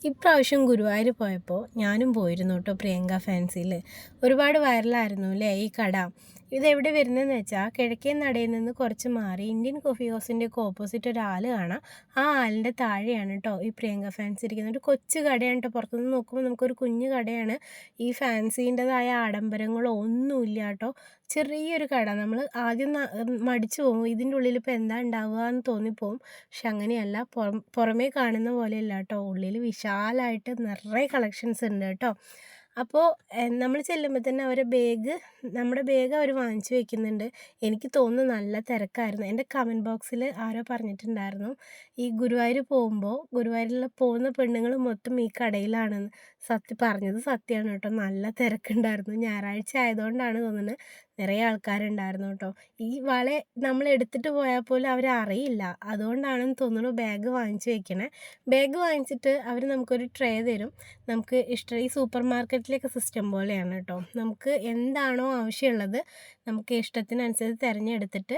ഇപ്രാവശ്യം ഗുരുവായൂർ പോയപ്പോൾ ഞാനും പോയിരുന്നു കേട്ടോ പ്രിയങ്ക ഫാൻസിയിൽ ഒരുപാട് വൈറലായിരുന്നു അല്ലേ ഈ കട? ഇതെവിടെ വരുന്നതെന്ന് വെച്ചാൽ കിഴക്കേ നടയിൽ നിന്ന് കുറച്ച് മാറി ഇന്ത്യൻ കോഫി ഹൗസിന്റെ ഒക്കെ ഓപ്പോസിറ്റ് ഒരു ആൾ കാണാം. ആ ആളിന്റെ താഴെയാണ് കേട്ടോ ഈ പ്രിയങ്ക ഫാൻസ് ഇരിക്കുന്നത്. ഒരു കൊച്ചു കടയാണ് കേട്ടോ പുറത്തുനിന്ന് നോക്കുമ്പോൾ നമുക്കൊരു കുഞ്ഞു കടയാണ്. ഈ ഫാൻസീന്റെതായ ആഡംബരങ്ങളോ ഒന്നുമില്ല കേട്ടോ ചെറിയൊരു കട. നമ്മൾ ആദ്യം മടിച്ചു പോകും. ഇതിന്റെ ഉള്ളിൽ ഇപ്പോൾ എന്താ ഉണ്ടാവുക എന്ന് തോന്നിപ്പോവും. പക്ഷെ അങ്ങനെയല്ല. പുറം പുറമേ കാണുന്ന പോലെയല്ല കേട്ടോ ഉള്ളിൽ വിശാലമായിട്ട് നിറയെ കളക്ഷൻസ് ഉണ്ട് കേട്ടോ അപ്പോൾ നമ്മൾ ചെല്ലുമ്പോൾ തന്നെ അവരെ ബാഗ് നമ്മുടെ ബാഗ് അവർ വാങ്ങിച്ചു വെക്കുന്നുണ്ട്. എനിക്ക് തോന്നുന്നു നല്ല തിരക്കായിരുന്നു. എന്റെ കമന്റ് ബോക്സിൽ ആരോ പറഞ്ഞിട്ടുണ്ടായിരുന്നു. ഈ ഗുരുവായൂർ പോകുമ്പോൾ ഗുരുവായൂരിൽ പോകുന്ന പെണ്ണുങ്ങൾ മൊത്തം ഈ കടയിലാണെന്ന് സത്യം പറഞ്ഞത് സത്യമാണ് കേട്ടോ. നല്ല തിരക്കുണ്ടായിരുന്നു. ഞായറാഴ്ച ആയതുകൊണ്ടാണ് തോന്നുന്നത് നിറയെ ആൾക്കാരുണ്ടായിരുന്നു കേട്ടോ. ഈ വള നമ്മൾ എടുത്തിട്ട് പോയാൽ പോലും അവർ അറിയില്ല. അതുകൊണ്ടാണെന്ന് തോന്നുന്നു ബാഗ് വാങ്ങിച്ചു വെക്കണേ. ബാഗ് വാങ്ങിച്ചിട്ട് അവർ നമുക്കൊരു ട്രേ തരും. നമുക്ക് ഇഷ്ടം ഈ സൂപ്പർ മാർക്കറ്റിലേക്ക് സിസ്റ്റം പോലെയാണ് കേട്ടോ നമുക്ക് എന്താണോ ആവശ്യമുള്ളത് നമുക്ക് ഇഷ്ടത്തിനനുസരിച്ച് തിരഞ്ഞെടുത്തിട്ട്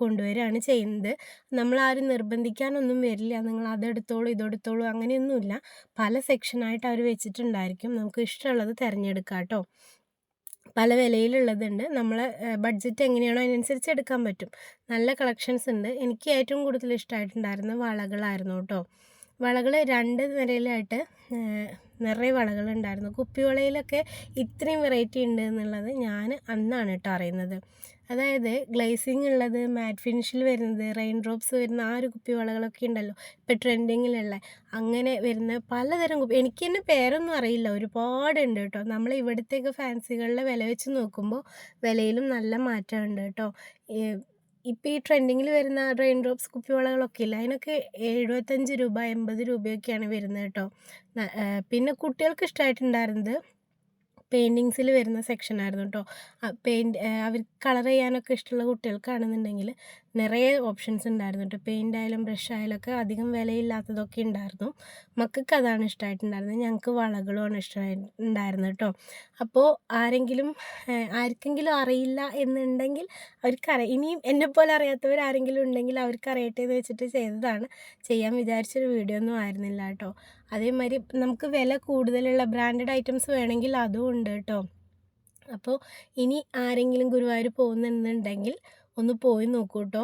കൊണ്ടുവരികയാണ് ചെയ്യുന്നത്. നമ്മൾ ആരും നിർബന്ധിക്കാനൊന്നും വരില്ല. നിങ്ങൾ അതെടുത്തോളൂ ഇതെടുത്തോളൂ അങ്ങനെയൊന്നുമില്ല. പല സെക്ഷനായിട്ട് അവർ വെച്ചിട്ടുണ്ടായിരിക്കും നമുക്ക് ഇഷ്ടമുള്ളത് തിരഞ്ഞെടുക്കാം കേട്ടോ പല വിലയിലുള്ളതുണ്ട്. നമ്മളെ ബഡ്ജറ്റ് എങ്ങനെയാണോ അതിനനുസരിച്ച് എടുക്കാൻ പറ്റും. നല്ല കളക്ഷൻസ് ഉണ്ട്. എനിക്ക് ഏറ്റവും കൂടുതൽ ഇഷ്ടമായിട്ടുണ്ടായിരുന്ന വളകളായിരുന്നു കേട്ടോ വളകൾ രണ്ട് നിരയിലായിട്ട് നിറയെ വളകളുണ്ടായിരുന്നു കുപ്പിവളയിലൊക്കെ ഇത്രയും വെറൈറ്റി ഉണ്ട് എന്നുള്ളത് ഞാൻ അന്നാണ് കേട്ടോ അറിയുന്നത്. അതായത് ഗ്ലേസിങ് ഉള്ളത് മാറ്റ് ഫിനിഷിൽ വരുന്നത് റെയിൻ ഡ്രോപ്സ് വരുന്ന ആ ഒരു കുപ്പി വളകളൊക്കെ ഉണ്ടല്ലോ ഇപ്പോൾ ട്രെൻഡിങ്ങിലുള്ള അങ്ങനെ വരുന്ന പലതരം കുപ്പി എനിക്ക് തന്നെ പേരൊന്നും അറിയില്ല. ഒരുപാടുണ്ട് കേട്ടോ. നമ്മൾ ഇവിടുത്തേക്ക് ഫാൻസികളിലെ വില വെച്ച് നോക്കുമ്പോൾ വിലയിലും നല്ല മാറ്റമുണ്ട് കേട്ടോ. ഇപ്പോൾ ഈ ട്രെൻഡിങ്ങിൽ വരുന്ന റെയിൻ ഡ്രോപ്സ് കുപ്പിവളകളൊക്കെ ഇല്ല? അതിനൊക്കെ എഴുപത്തഞ്ച് രൂപ എൺപത് രൂപയൊക്കെയാണ് വരുന്നത് കേട്ടോ. പിന്നെ കുട്ടികൾക്ക് ഇഷ്ടമായിട്ടുണ്ടായിരുന്നത് പെയിന്റിങ്സിൽ വരുന്ന സെക്ഷനായിരുന്നു കേട്ടോ. പെയിന്റ് അവർ കളർ ചെയ്യാനൊക്കെ ഇഷ്ടമുള്ള കുട്ടികൾക്കാണെന്നുണ്ടെങ്കിൽ നിറയെ ഓപ്ഷൻസ് ഉണ്ടായിരുന്നു കേട്ടോ പെയിന്റ് ആയാലും ബ്രഷ് ആയാലും ഒക്കെ അധികം വിലയില്ലാത്തതൊക്കെ ഉണ്ടായിരുന്നു. മക്കൾക്ക് അതാണ് ഇഷ്ടമായിട്ടുണ്ടായിരുന്നത് ഞങ്ങൾക്ക് വളകളുമാണ് ഇഷ്ടമായി ഉണ്ടായിരുന്നത് കേട്ടോ അപ്പോൾ ആരെങ്കിലും ആർക്കെങ്കിലും അറിയില്ല എന്നുണ്ടെങ്കിൽ അവർക്കറിയാം. ഇനിയും എന്നെപ്പോലെ അറിയാത്തവർ ആരെങ്കിലും ഉണ്ടെങ്കിൽ അവർക്ക് അറിയട്ടെ എന്ന് വെച്ചിട്ട് ചെയ്തതാണ്. ചെയ്യാൻ വിചാരിച്ചൊരു വീഡിയോ ഒന്നും ആയിരുന്നില്ല കേട്ടോ അതേമാതിരി നമുക്ക് വില കൂടുതലുള്ള ബ്രാൻഡഡ് ഐറ്റംസ് വേണമെങ്കിൽ അതും ഉണ്ട് കേട്ടോ അപ്പോൾ ഇനി ആരെങ്കിലും ഗുരുവായൂർ പോകുന്നുണ്ടെങ്കിൽ ഒന്ന് പോയി നോക്കൂ കേട്ടോ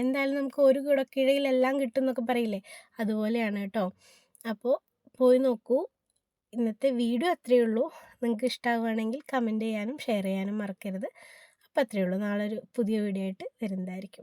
എന്തായാലും നമുക്ക് ഒരു കുടക്കീഴയിലെല്ലാം കിട്ടും എന്നൊക്കെ പറയില്ലേ? അതുപോലെയാണ് കേട്ടോ. അപ്പോൾ പോയി നോക്കൂ. ഇന്നത്തെ വീഡിയോ അത്രയേ ഉള്ളൂ. നിങ്ങൾക്ക് ഇഷ്ടമാവുകയാണെങ്കിൽ കമന്റ് ചെയ്യാനും ഷെയർ ചെയ്യാനും മറക്കരുത്. അപ്പോൾ അത്രയേ ഉള്ളൂ. നാളെ ഒരു പുതിയ വീഡിയോ ആയിട്ട് വരുന്നതായിരിക്കും.